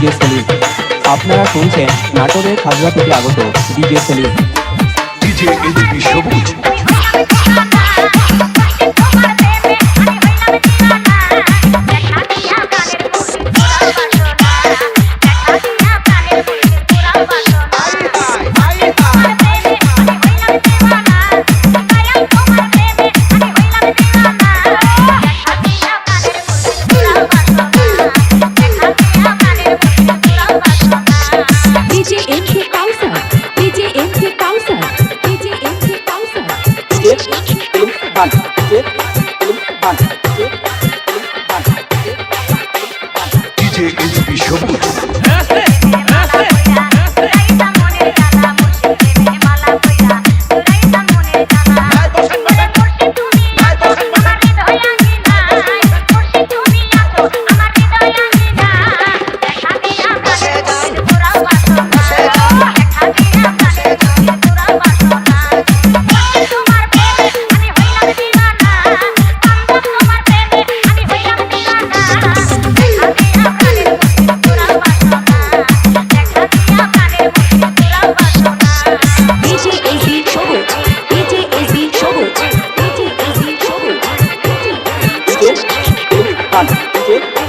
DJ Selim. আপনারা শুনছেন নাটোরের খাজুয়া থেকে আগত ডিজে সেলিম। ডিজে এদিকে সবুজ। is Okay.